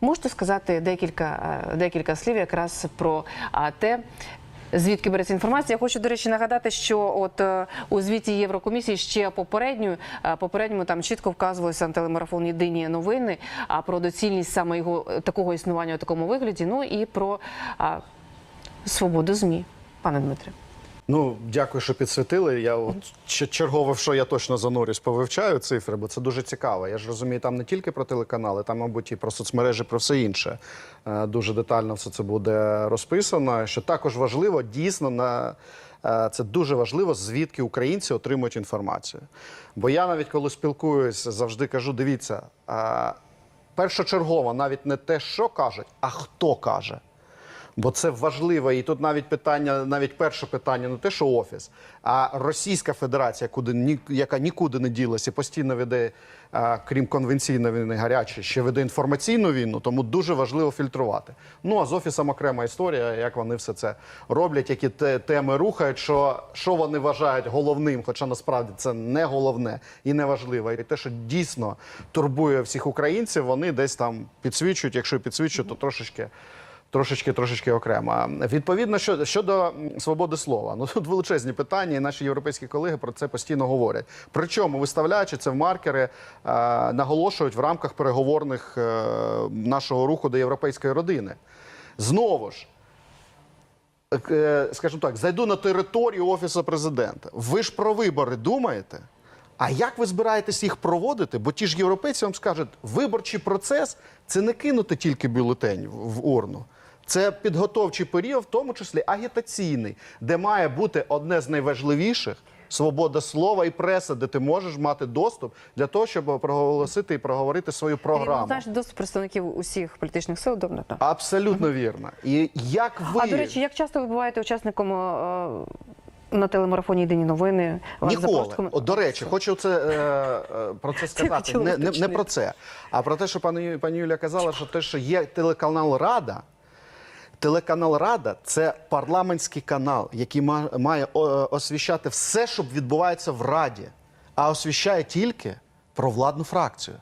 Можете сказати декілька, е, декілька слів якраз про те. Звідки береться інформація? Я хочу, до речі, нагадати, що от е, у звіті Єврокомісії ще попередньо, е, попередньому там чітко вказувалося на телемарафон Єдині новини, а про доцільність саме його такого існування у такому вигляді. Ну і про свободу змі, пане Дмитре. Ну, дякую, що підсвітили. Я от в що я точно занурюсь, повивчаю цифри, бо це дуже цікаво. Я ж розумію, там не тільки про телеканали, там, мабуть, і про соцмережі, про все інше. Е, Дуже детально все це буде розписано. Що також важливо, дійсно на. е, Це дуже важливо, звідки українці отримують інформацію. Бо я навіть коли спілкуюся, завжди кажу: дивіться, е, першочергово навіть не те, що кажуть, а хто каже. Бо це важливо, і тут навіть питання, навіть перше питання не те, що офіс, а Російська Федерація, куди ні, яка нікуди не ділася, постійно веде, а, крім конвенційної війни гарячої, ще веде інформаційну війну, тому дуже важливо фільтрувати. Ну а з офісом окрема історія, як вони все це роблять, які те, теми рухають, що, що вони вважають головним, хоча насправді це не головне і не важливо. І те, що дійсно турбує всіх українців, вони десь там підсвічують. Якщо підсвічують, то трошечки. Трошечки, трошечки окремо. Відповідно, що- щодо свободи слова, ну тут величезні питання, і наші європейські колеги про це постійно говорять. Причому, виставляючи це в маркери, е, наголошують в рамках переговорних е, нашого руху до європейської родини. Знову ж, е, скажімо так, зайду на територію офісу президента. Ви ж про вибори думаєте? А як ви збираєтесь їх проводити? Бо ті ж європейці вам скажуть, виборчий процес це не кинути тільки бюлетень в- в урну. Це підготовчий період, в тому числі агітаційний, де має бути одне з найважливіших свобода слова і преса, де ти можеш мати доступ для того, щоб проголосити і проговорити свою програму. Знаєш, доступ представників усіх політичних сил до НАТО. Абсолютно вірно. І як ви А до речі, як часто ви буваєте учасником е, на телемарафоні Єдині новини? Ніколи. запрошують до речі, хочу це, е, е, про це сказати. Не, не, не про це, а про те, що пані, пані Юля казала, що те, що є телеканал Рада. Телеканал Рада це парламентський канал, який має освіщати все, що відбувається в Раді, а освіщає тільки провладну фракцію.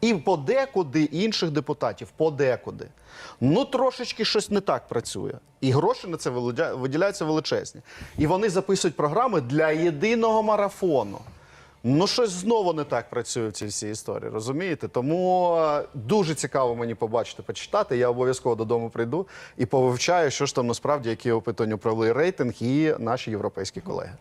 І подекуди інших депутатів, подекуди. Ну, трошечки щось не так працює. І гроші на це виділяються величезні. І вони записують програми для єдиного марафону. Ну, щось знову не так працює в цій всій історії, розумієте? Тому е, дуже цікаво мені побачити, почитати. Я обов'язково додому прийду і повивчаю, що ж там насправді, які опитування провели рейтинг і наші європейські колеги.